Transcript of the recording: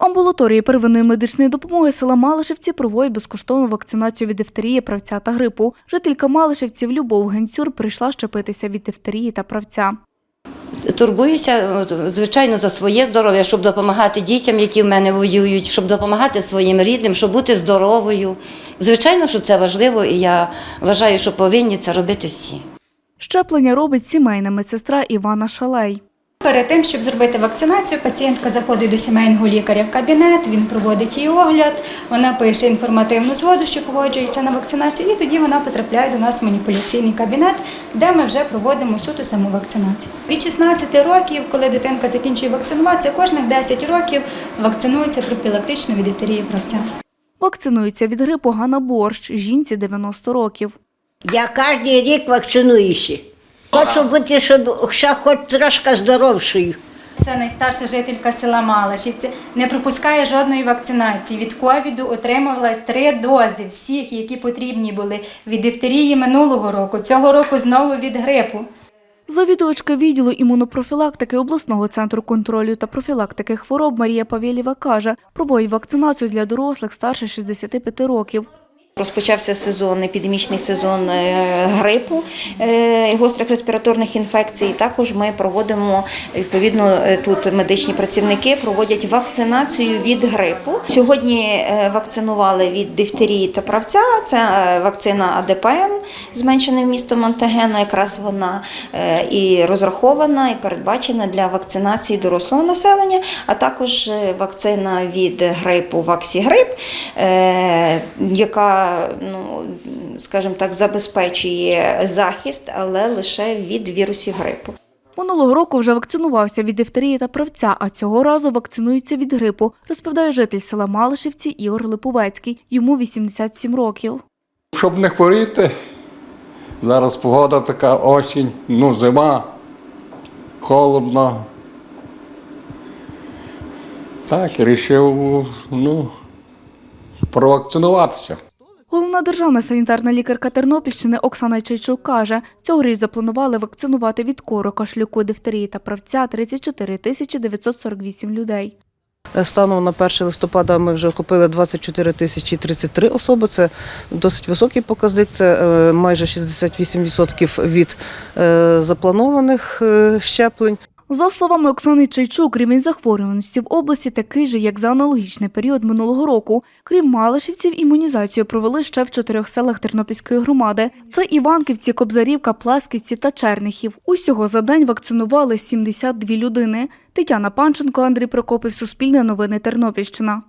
В амбулаторії первинної медичної допомоги села Малишевці проводять безкоштовну вакцинацію від дифтерії, правця та грипу. Жителька Малишевців Любов Генцюр прийшла щепитися від дифтерії та правця. Турбуюся, звичайно, за своє здоров'я, щоб допомагати дітям, які в мене воюють, щоб допомагати своїм рідним, щоб бути здоровою. Звичайно, що це важливо, і я вважаю, що повинні це робити всі. Щеплення робить сімейна медсестра Івана Шалей. Перед тим, щоб зробити вакцинацію, пацієнтка заходить до сімейного лікаря в кабінет, він проводить її огляд, вона пише інформативну згоду, що погоджується на вакцинацію, і тоді вона потрапляє до нас в маніпуляційний кабінет, де ми вже проводимо суто саму вакцинацію. Від 16 років, коли дитинка закінчує вакцинуватися, кожних 10 років вакцинується профілактично від дифтерії правця. Вакцинується від грипу Ганна Борщ, жінці 90 років. Я кожен рік вакцинуюся. Хочу бути, щоб ще хоч трошки здоровшою. Це найстарша жителька села Малашівці. Не пропускає жодної вакцинації. Від ковіду отримувала три дози всіх, які потрібні були від дифтерії минулого року. Цього року знову від грипу. Завідувачка відділу імунопрофілактики обласного центру контролю та профілактики хвороб Марія Павєлєва каже, проводять вакцинацію для дорослих старше 65 років. Розпочався сезон, епідемічний сезон е, грипу, е, гострих респіраторних інфекцій. Також ми проводимо відповідно е, тут медичні працівники проводять вакцинацію від грипу. Сьогодні вакцинували від дифтерії та правця. Це вакцина АДПМ, зменшене вмістом антигена. Якраз вона е, і розрахована, і передбачена для вакцинації дорослого населення, а також е, вакцина від грипу Ваксігрип, е, яка, ну скажімо так, забезпечує захист, але лише від вірусів грипу. Минулого року вже вакцинувався від дифтерії та правця, а цього разу вакцинується від грипу, розповідає житель села Малишівці Ігор Липовецький. Йому 87 років. Щоб не хворіти, зараз погода така осінь, ну, зима, холодно. Так, вирішив, ну, провакцинуватися. Головна державна санітарна лікарка Тернопільщини Оксана Чайчук каже, цьогоріч запланували вакцинувати від кору, кашлюку, дифтерії та правця 34 тисячі 948 людей. Станом на 1 листопада ми вже охопили 24 тисячі 33 особи. Це досить високий показник. Це е, майже 68% від е, запланованих е, щеплень. За словами Оксани Чайчук, рівень захворюваності в області такий же, як за аналогічний період минулого року. Крім Малишівців, імунізацію провели ще в чотирьох селах Тернопільської громади. Це Іванківці, Кобзарівка, Пласківці та Черніхів. Усього за день вакцинували 72 людини. Тетяна Панченко, Андрій Прокопів, Суспільне новини Тернопільщина.